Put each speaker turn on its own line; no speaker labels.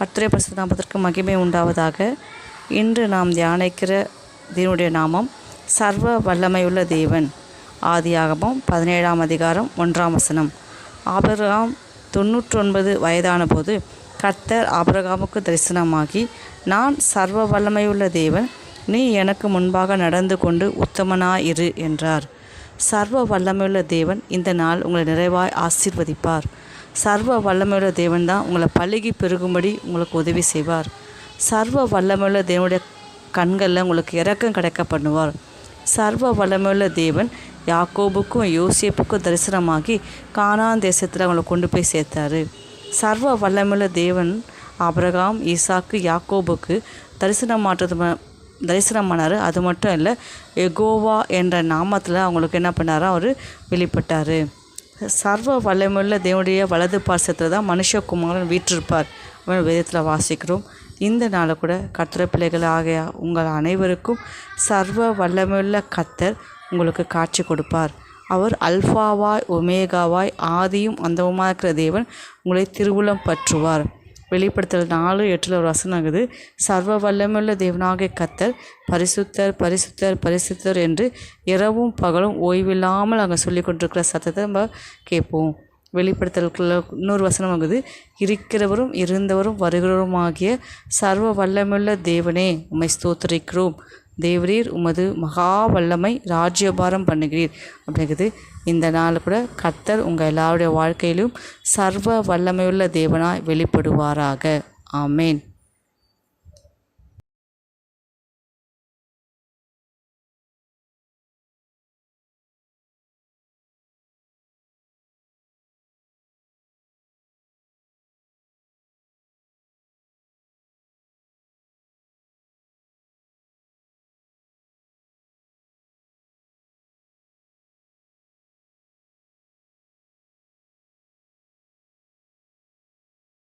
கர்த்தரை பரிசுநாமத்திற்கு மகிமை உண்டாவதாக. இன்று நாம் தியானிக்கிற தேவனுடைய நாமம் சர்வ வல்லமையுள்ள தேவன். ஆதியாகமும் பதினேழாம் அதிகாரம் ஒன்றாம் வசனம். ஆபிரகாம் தொண்ணூற்றொன்பது வயதான போது கர்த்தர் ஆபிரகாமுக்கு தரிசனமாகி நான் சர்வ வல்லமையுள்ள தேவன் நீ எனக்கு முன்பாக நடந்து கொண்டு உத்தமனாயிரு என்றார். சர்வ வல்லமையுள்ள தேவன் இந்த நாள் உங்களை நிறைவாய் ஆசீர்வதிப்பார். சர்வ வல்லமையுள்ள தேவன் தான் உங்களை பழகி பெருகும்படி உங்களுக்கு உதவி செய்வார். சர்வ வல்லமையுள்ள தேவனுடைய கண்களில் உங்களுக்கு இறக்கம் கிடைக்க பண்ணுவார். சர்வ வல்லமையுள்ள தேவன் யாக்கோபுக்கும் யோசியப்புக்கும் தரிசனமாகி கானான் தேசத்தில் அவங்களை கொண்டு போய் சேர்த்தாரு. சர்வ வல்லமையுள்ள தேவன் அபிரகாம் ஈசாக்கு யாக்கோபுக்கு தரிசனம் மாற்றது தரிசனம் தரிசனமானார் அது மட்டும் இல்லை எகோவா என்ற நாமத்தில் அவங்களுக்கு என்ன பண்ணாரா அவர் வெளிப்பட்டார். சர்வ வல்லமுள்ள தேவனுடைய வலது பாசத்தில் தான் மனுஷகுமாரன் வீற்றிருப்பார் அவன் வேதத்தில் வாசிக்கிறோம். இந்த நாளை கூட கத்திர பிள்ளைகள் ஆகிய உங்கள் அனைவருக்கும் சர்வ வல்லமுள்ள கத்தர் உங்களுக்கு காட்சி கொடுப்பார். அவர் அல்ஃபாவாய் ஒமேகாவாய் ஆதியும் அந்தவுமாக இருக்கிற தேவன் உங்களை திருவுளம் பற்றுவார். வெளிப்படுத்தல் நாலு எட்டில் ஒரு வசனம் ஆகுது சர்வ வல்லமுள்ள தேவனாகிய கத்தர் பரிசுத்தர் பரிசுத்தர் பரிசுத்தர் என்று இரவும் பகலும் ஓய்வில்லாமல் அங்கே சொல்லி கொண்டிருக்கிற சத்தத்தை நம்ம கேட்போம். வெளிப்படுத்தலுக்குள்ள இன்னொரு வசனம் ஆகுது இருக்கிறவரும் இருந்தவரும் வருகிறவரும் ஆகிய சர்வ வல்லமுள்ள தேவனே உம்மை ஸ்தோத்திரிக்கிறோம். தேவரீர் உமது மகா வல்லமை ராஜ்யபாரம் பண்ணுகிறீர். அப்படிங்கிறது இந்த நாள் கூட கர்த்தர் உங்கள் எல்லாருடைய வாழ்க்கையிலும் சர்வ வல்லமையுள்ள தேவனாய் வெளிப்படுவாராக. ஆமேன்.